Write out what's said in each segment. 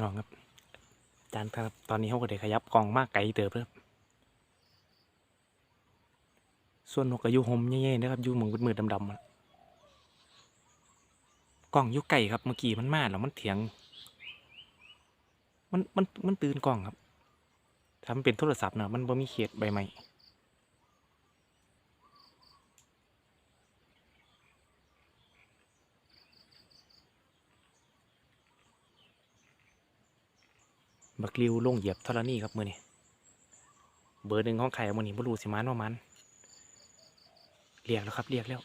น้องครับอาจารย์ครับตอนนี้เขาก็ได้ขยับกล่องมากไกลเติบแล้วครับส่วนนกก็อยู่ห่มแย่ๆนะครับอยู่หมือมืดๆดำๆกล่องอยู่ไก่ครับเมื่อกี้มันมาแล้วมันเถียง มันมันมันตื่นกล่องครับถ้าเป็นโทรศัพท์นะมันบ่มีเขตใบใหม่ บักลิวลงเหยียบทรณีครับมือนี่เบอร์หนึ่งของไข่มือนี่บรูสิมันว่ามันเรียกแล้วครับเรียกแล้ว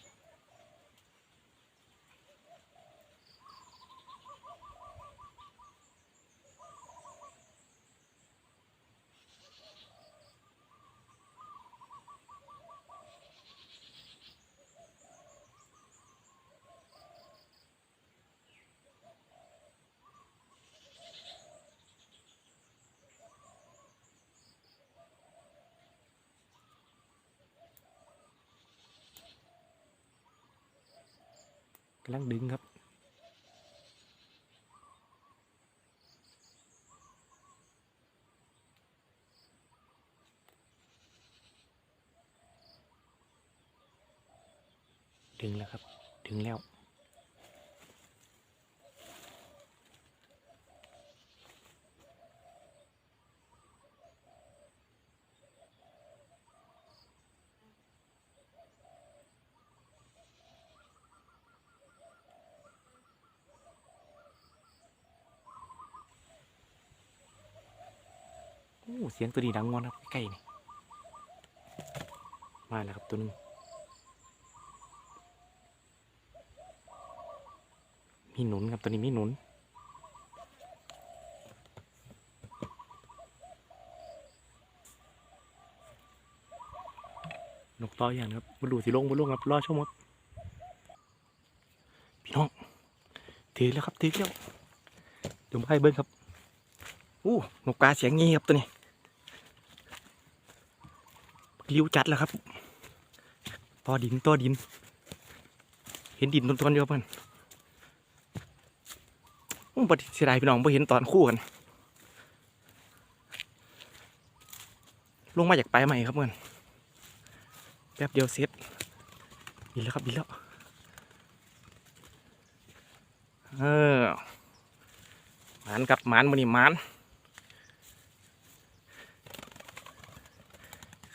กำลังดึงครับ ดึงแล้วครับ ดึงแล้ว เสียงตัวนี้ดังงอนครับใกล้ๆนี่มาแล้วครับตัวหนึงมีหนุนครับตัวนี้มีหนุนนกต่ออย่างนะครับมาดูสิลงมาลงครับรอชมครับพี่น้องถือแล้วครับถือแล้วเดี๋ยวมาให้เบิ้งครับอู้นกกาเสียงงี้ครับตัวนี้ ริ้วจัดแล้วครับ ต่อดินต่อดิน เห็นดินต้นๆเดียวเพิ่อนอู้ปฏิเสียดายพี่น้องไ่เห็นตอนคู่กัน ลงมาจากไปใหม่ครับเพื่อนแป๊บเดียวเสร็จบินแล้วครับบินแล้ว เออหมานกับหมานมันนี่หมาน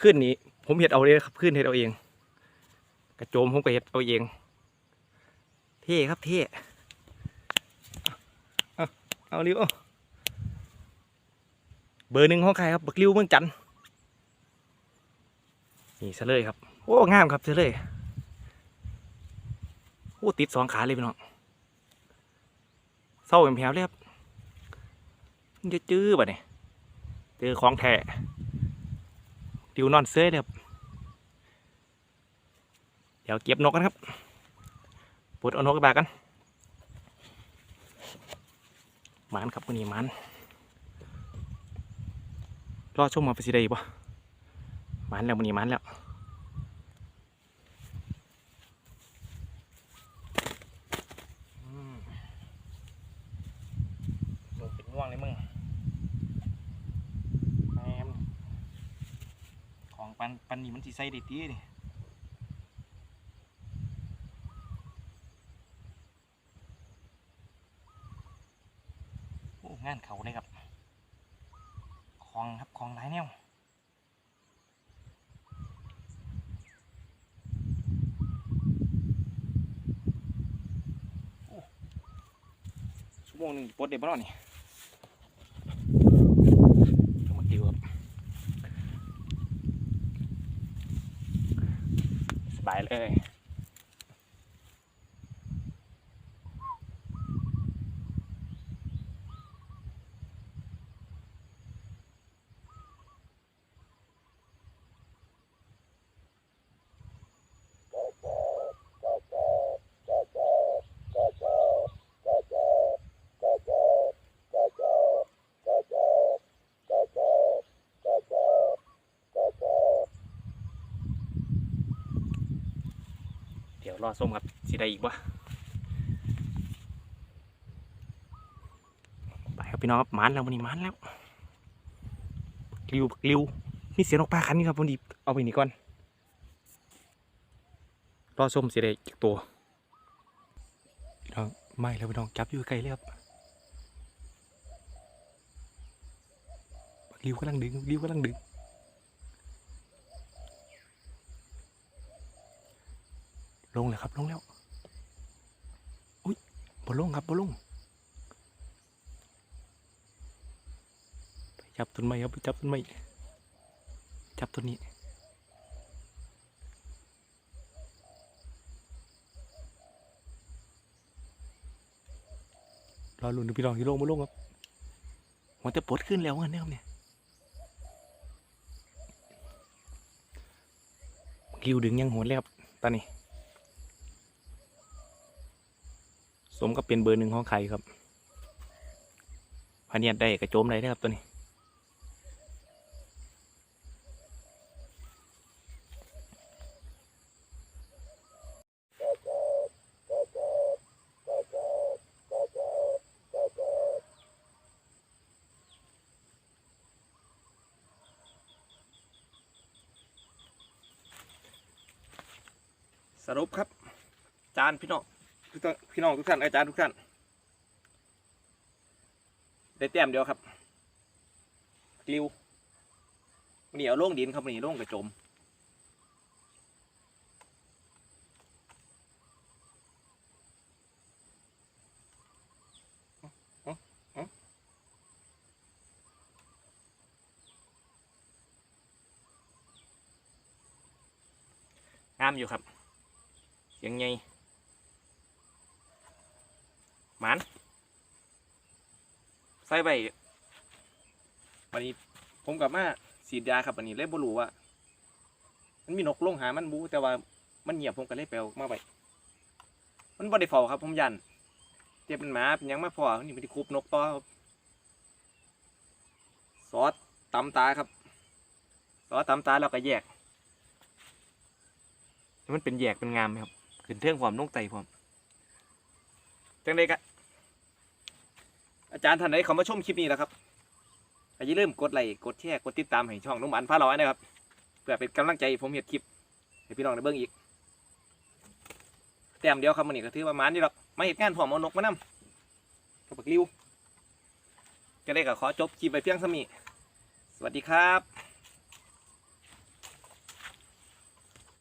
ขึ้นนี้ ผมเห็ดเอาเลยครับขึ้นเห็ดเอาเอง กระโจมผมก็เห็ดเอาเอง เท่ครับเท่เอาเอาลิ้วเบอร์หนึ่งของใครครับบักลิ้วเมืองจันนี่เฉลยครับโอ้งามครับเฉลยโอ้ติดสองขาเลยพี่น้องเศร้าเป็นแผลวเลยครับจะจื้อป่ะเนี่ยเจอของแท้ ดิวนอนเซ้ยเลยครับเดี๋ยวเก็บนกกันครับปลดเอานกกระบากันหมันครับวันนี้หมันรอชมมาไปสิได้ปะหมันแล้ววันนี้หมันแล้วอืมลงเป็นง่วงเลยมึงแม่ม ของ ปันปันนี่มันสิใส่ได้ตีนี่โอ้งานเขาเลยครับของครับของหลายแนวชั่วโมงหนึ่งปลดเด็ดบ้านนี่จังหวัดเดียวครับ ส บายเลย รอส้มครับสิได้อีกวะไปครับพี่น้องครับมันแล้ววันนี้มันแล้วริวริวมีเสียงนกปลาคันนี่ครับวันนี้เอาไปนี่ก่อนรอส้มสีได้อีกตัวพี่น้องไม่แล้วพี่น้องจับอยู่ไกลเลยครับริวกำลังดึงริวกำลังดึง ลงแล้วครับลงแล้วอุ้ยบนลงครับบนลงไปจับต้นไม้ครับไปจับต้นไม้จับต้นนี้รอลุ้นดูพี่น้องที่ลงมาลงครับมันจะปลดขึ้นแล้วเงินเนี่ยครับเนี่ยกิวดึงยังโหนเลยครับตอนนี้ สมกับเป็นเบอร์หนึ่งของใครครับพาเนียดได้กระโจมได้ครับตัวนี้ สรุปครับ จานพี่น้องทุก พี่น้องทุกท่านอาจารย์ทุกท่าน ได้แต้มเดียวครับกลิวมันนี่เอาลงดินครับมันนี่ล่งกระจมงามอยู่ครับเสียงไง หมันใส่ไปวันนี้ผมกลับมาสีดยาครับวันนี้เลยบ่รู้ว่า มันมีนกลงหามันบูแต่ว่ามันเงียบผมก็เลยไปเอามาไปมันบ่ได้เฝ้าครับ ผมยันเจ็บเป็นหมาเป็นยังมาพอนี่มันที่คุบนกต่อครับซอสตำตาครับซอสตำตาแล้วก็แยก มันเป็นแยกเป็นงามไหมครับขึ้นเทื่องความนุ่งไตความจังไดกะ อาจารย์ท่านใดเขามาชมคลิปนี้แล้วครับอย่าลืมกดไลค์กดแชร์กดติดตามให้ช่องนุ่มอันพาร้อยนะครับเพื่อเป็นกำลังใจผมเห็ดคลิปให้พี่น้องได้เบิ่งอีกแต้มเดียวครับมันนี่ก็ถือว่าหมานนี่หรอกมาเห็ดงานพร้อมเอานกมานำกับปักริวจะได้ก็ขอจบคลิปไปเพียงสมีสวัสดีครับ